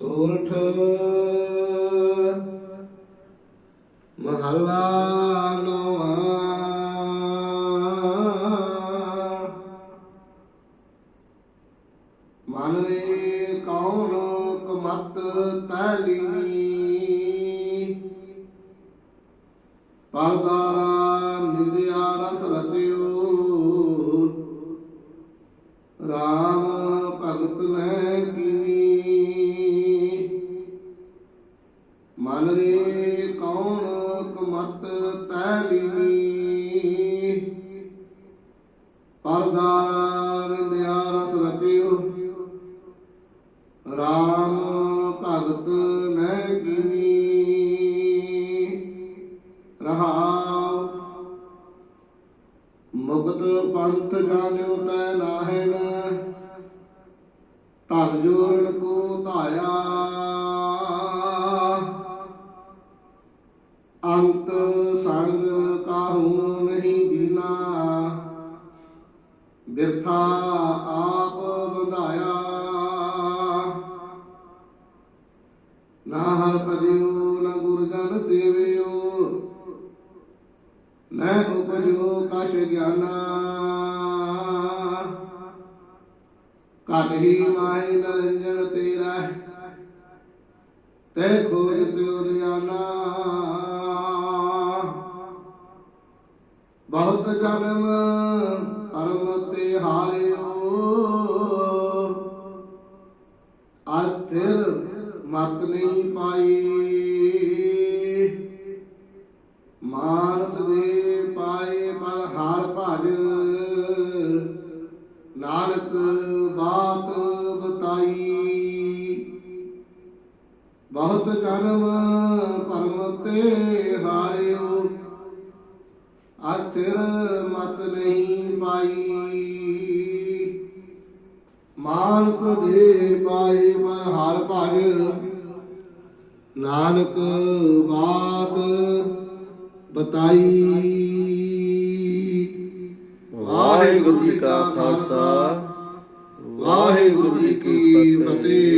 ਸੋਰਠ ਮਹੱਲਾ ਨੌਵਾਂ। ਮਨ ਰੇ ਕੌਣ ਕਮਤ ਤੈਲੀਨੀ ਪਰਦਾਰਾ ਨਿੰਦਿਆ ਰਸ ਰਤਿਓ ਰਾਮ ਭਗਤ ਨੇ ਮਨ ਰੇ ਕੌਣ ਕਮਤ ਤੈਲੀਨੀ ਪਰਦਾਰਾ ਨਿੰਦਿਆ ਰਸ ਰਤਿਓ ਰਾਮ ਭਗਤ ਨੇ ਕੀਨੀ ਰਹਾਉ। ਮੁਕਤ ਪੰਥ ਜਾਣਿਓ ਤੈ ਨਾਹਿਣ। ਧਨ ਜੋੜਨ ਕੋ ਧਾਇਆ। ਕਾਹੂ ਨਹੀਂ ਦੀਨਾ ਬਿਰਥਾ ਆਪ ਬੰਧਾਇਆ। ਨਾ ਹਰ ਭਜਿਓ, ਨਾ ਗੁਰਜਨ ਸੇਵਿਓ। ਮੈਂ ਉਪਜੋ ਕਛ ਗਿਆਨਾ। ਘਟ ਹੀ ਮਾਇ ਨਰੰਜਨ ਤੇਰਾ ਤੈ ਖੋਜ ਤਿਉ ਰਿਆਨਾ ਬਹੁਤ ਜਨਮ ਪਰਮ ਤੇ ਹਾਰਿਓ ਅਸਥਿਰ ਮਤ ਨਹੀਂ ਪਾਈ। ਮਾਨਸ ਦੇ ਪਾਏ ਪਰ ਹਾਰ ਭਜ। ਨਾਨਕ ਬਾਤ ਬਤਾਈ। ਬਹੁਤ ਜਨਮ ਪਰਮ ਤੇ ਹਾਰੇ ਅਥਿਰ ਮਤ ਨਹੀਂ ਪਾਈ। ਮਾਨਸ ਦੇ ਪਾਏ ਪਰ ਹਾਰ ਭਜ ਨਾਨਕ ਬਾਤ ਬਤਾਈ। ਵਾਹਿਗੁਰੂ ਜੀ ਕਾ ਖਾਲਸਾ। ਵਾਹਿਗੁਰੂ ਜੀ ਕੀ ਫਤਿਹ।